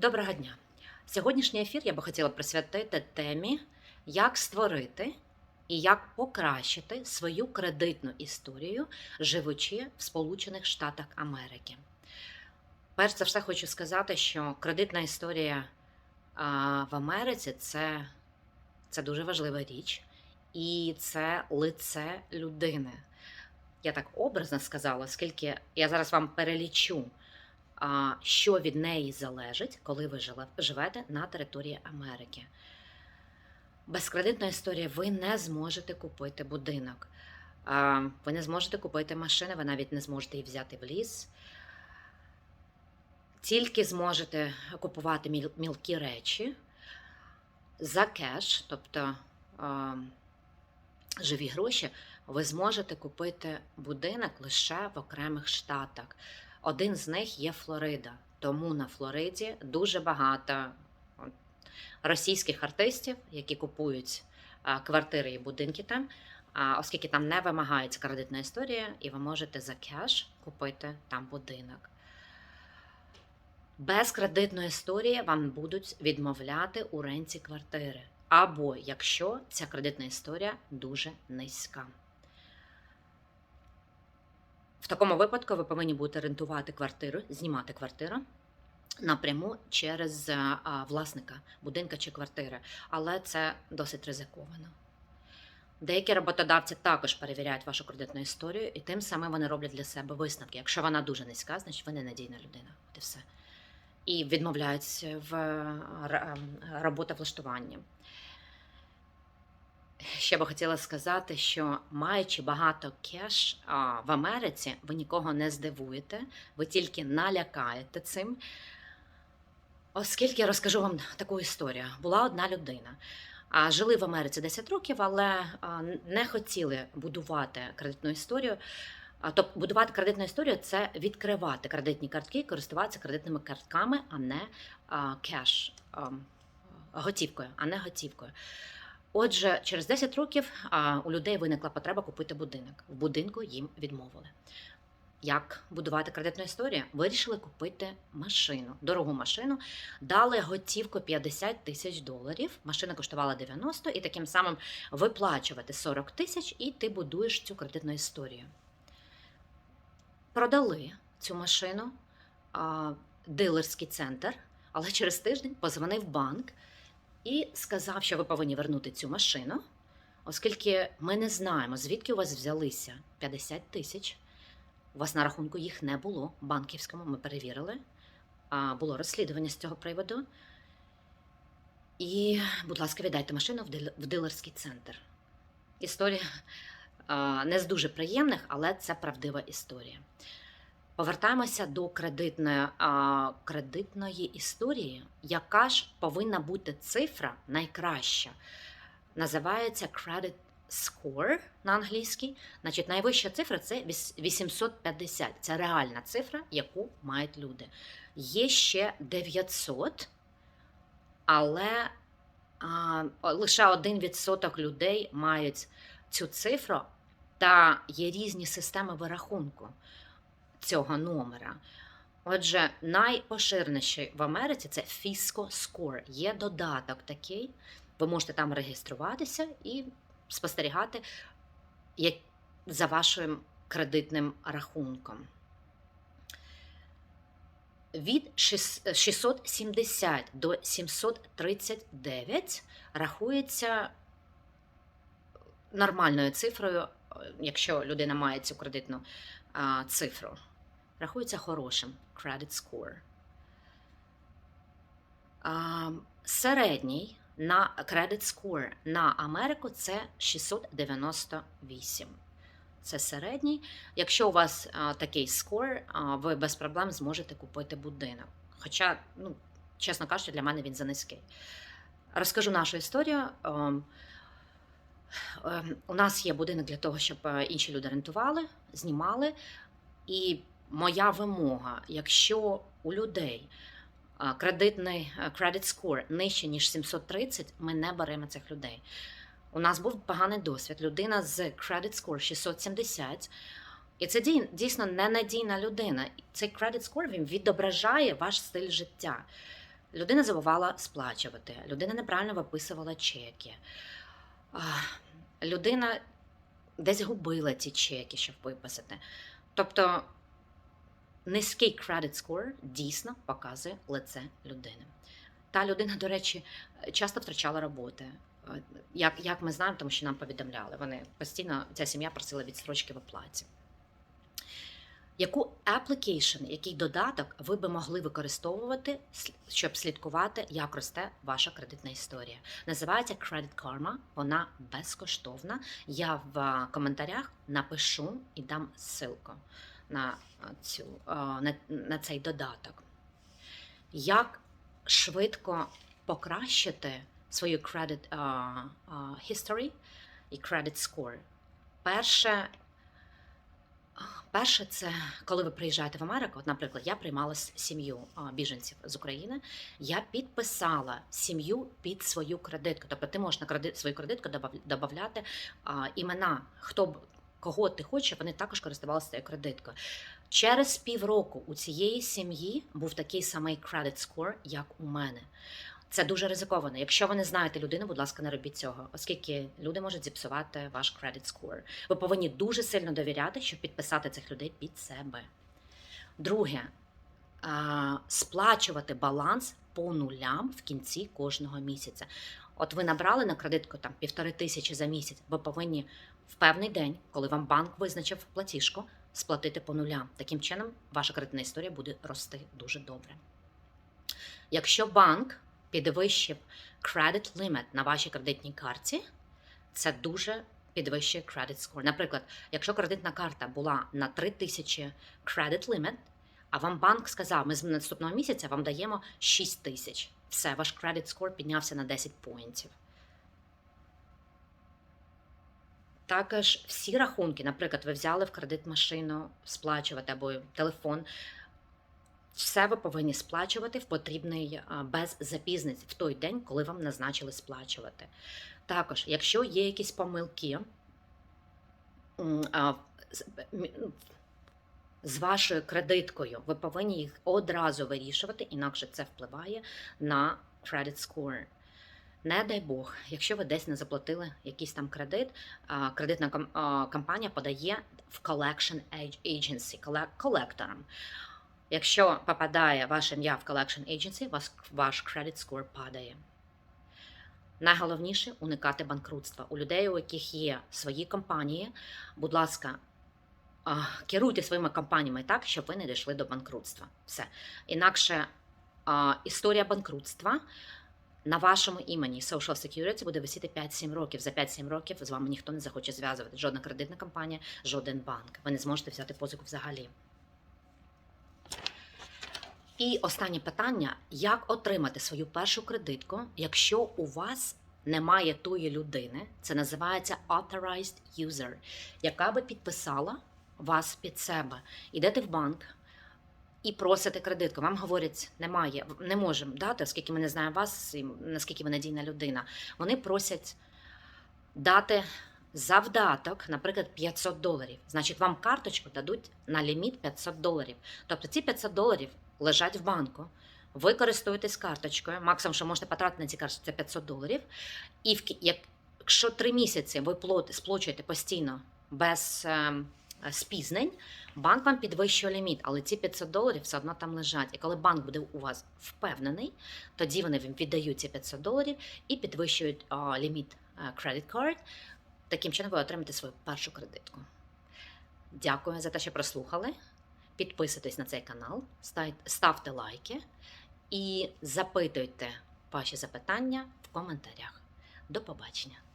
Доброго дня! Сьогоднішній ефір я би хотіла присвятити темі, як створити і як покращити свою кредитну історію, живучи в Сполучених Штатах Америки. Перш за все, хочу сказати, що кредитна історія в Америці це, це дуже важлива річ, і це лице людини. Я так образно сказала, оскільки я зараз вам перелічу що від неї залежить, коли ви живете на території Америки. Без кредитної історії ви не зможете купити будинок. Ви не зможете купити машину, ви навіть не зможете її взяти в ліс. Тільки зможете купувати мілкі речі за кеш, тобто живі гроші, ви зможете купити будинок лише в окремих штатах. Один з них є Флорида. Тому на Флориді дуже багато російських артистів, які купують квартири і будинки там, оскільки там не вимагається кредитна історія, і ви можете за кеш купити там будинок. Без кредитної історії вам будуть відмовляти у ренті квартири. Або якщо ця кредитна історія дуже низька. В такому випадку ви повинні будете рентувати квартиру, знімати квартиру напряму через е, власника будинка чи квартири, але це досить ризиковано. Деякі роботодавці також перевіряють вашу кредитну історію, і тим самим вони роблять для себе висновки. Якщо вона дуже низька, значить ви не надійна людина. От і все. І відмовляють в е, ем, роботовлаштуванні. Ще би хотіла сказати, що маючи багато кеш а, в Америці, ви нікого не здивуєте, ви тільки налякаєте цим. Оскільки я розкажу вам таку історію. Була одна людина. А жили в Америці 10 років, але не хотіли будувати кредитну історію. Тобто будувати кредитну історію це відкривати кредитні картки, користуватися кредитними картками, а не кеш готівкою, а не готівкою. Отже, через 10 років у людей виникла потреба купити будинок. В будинку їм відмовили. Як будувати кредитну історію? Вирішили купити машину, дорогу машину, дали готівку 50 тисяч доларів. Машина коштувала 90, і таким самим виплачувати 40 тисяч, і ти будуєш цю кредитну історію. Продали цю машину, дилерський центр, але через тиждень позвонив банк і сказав, що ви повинні вернути цю машину, оскільки ми не знаємо, звідки у вас взялися 50 тисяч. У вас на рахунку їх не було банківському, ми перевірили. А, Було розслідування з цього приводу. І, будь ласка, віддайте машину в дил- в дилерський центр. Історія не з дуже приємних, але це правдива історія. Повертаємося до кредитної, а, кредитної історії, яка ж повинна бути цифра найкраща. Називається credit score на англійській. Значить, найвища цифра це віс- 850. Це реальна цифра, яку мають люди. Є ще 900, але а, лише 1% людей мають цю цифру, та є різні системи вирахунку цього номера. Отже, найпоширеніший в Америці це Fisco Score. Є додаток такий. Ви можете там реєструватися і спостерігати як, за вашим кредитним рахунком. Від шіс- 670 до 739 рахується нормальною цифрою, якщо людина має цю кредитну цифру. Рахується хорошим credit score. Середній на credit score на Америку це 698. Це середній. Якщо у вас такий скор, ви без проблем зможете купити будинок. Хоча, ну, чесно кажучи, для мене він занизький. Розкажу нашу історію. Ем, ем, У нас є будинок для того, щоб е, інші люди рентували, знімали. І моя вимога, якщо у людей кредитний credit score нижче, ніж 730, ми не беремо цих людей. У нас був поганий досвід. Людина з credit score 670. І це дійсно ненадійна людина. Цей credit score він відображає ваш стиль життя. людина забувала сплачувати, людина неправильно виписувала чеки, людина десь губила ці чеки, щоб виписати. Тобто низький credit score дійсно показує лице людини. Та людина, до речі, часто втрачала роботи. Е, Як, як ми знаємо, тому що нам повідомляли, вони постійно ця сім'я просила відстрочки в оплаті. Яку application, який додаток ви би могли використовувати, щоб слідкувати, як росте ваша кредитна історія? Називається Credit Karma, вона безкоштовна. Я в е, коментарях напишу і дам ссылку на, е, цю, е, на, на цей додаток. Як швидко покращити свою credit а, а, history і credit score. Перше, перше, це коли ви приїжджаєте в Америку. От, наприклад, я приймала сім'ю біженців з України. Я підписала сім'ю під свою кредитку. Тобто ти можеш на кредит, свою кредитку додавати імена, хто кого ти хочеш, вони також користувалися цією кредиткою. Через півроку у цієї сім'ї був такий самий credit score, як у мене. Це дуже ризиковано. Якщо ви не знаєте людину, будь ласка, не робіть цього, оскільки люди можуть зіпсувати ваш credit score. Ви повинні дуже сильно довіряти, щоб підписати цих людей під себе. Друге, сплачувати баланс по нулям в кінці кожного місяця. От ви набрали на кредитку там півтори тисячі за місяць. Ви повинні в певний день, коли вам банк визначив платіжку, сплатити по нулям. Таким чином, ваша кредитна історія буде рости дуже добре. Якщо банк підвищив credit limit на вашій кредитній карті, це дуже підвищує credit score. Наприклад, якщо кредитна карта була на 3000 credit limit, а вам банк сказав, ми з наступного місяця вам даємо 6 тисяч. Все, ваш credit score піднявся на 10 поінтів. Також всі рахунки, наприклад, ви взяли в кредит машину сплачувати або телефон. Все ви повинні сплачувати в потрібний без запізниць в той день, коли вам назначили сплачувати. Також, якщо є якісь помилки а, з- вашою кредиткою, ви повинні їх одразу вирішувати, інакше це впливає на credit score. Не дай Бог, якщо ви десь не заплатили якийсь там кредит, кредитна компанія подає в collection agency, коле- колекторам. Якщо попадає ваше ім'я в collection agency, ваш, ваш credit score падає. Найголовніше уникати банкрутства. У людей, у яких є свої компанії, будь ласка, керуйте своїми компаніями так, щоб ви не дійшли до банкрутства. Все. Інакше історія банкрутства на вашому імені Social Security буде висіти 5-7 років. За 5-7 років з вами ніхто не захоче зв'язувати. Жодна кредитна компанія, жоден банк. Ви не зможете взяти позику взагалі. І останнє питання: як отримати свою першу кредитку, якщо у вас немає тої людини, це називається authorized user, яка би підписала вас під себе. Ідете в банк і просите кредитку. Вам говорять, немає, не можемо дати, оскільки ми не знаємо вас, і наскільки ви надійна людина. Вони просять дати завдаток, наприклад, 500 доларів. Значить, вам карточку дадуть на ліміт 500 доларів. Тобто ці 500 доларів лежать в банку. Ви користуєтесь карточкою, максимум, що можете потратити на ці карточки, це 500 доларів. І в, якщо три місяці ви сплачуєте постійно без ем, спізнень, банк вам підвищує ліміт, але ці 500 доларів все одно там лежать. І коли банк буде у вас впевнений, тоді вони вам віддають ці 500 доларів і підвищують а, ліміт а, credit card. Таким чином ви отримаєте свою першу кредитку. Дякую за те, що прослухали. Підписуйтесь на цей канал, ставте лайки і запитуйте ваші запитання в коментарях. До побачення!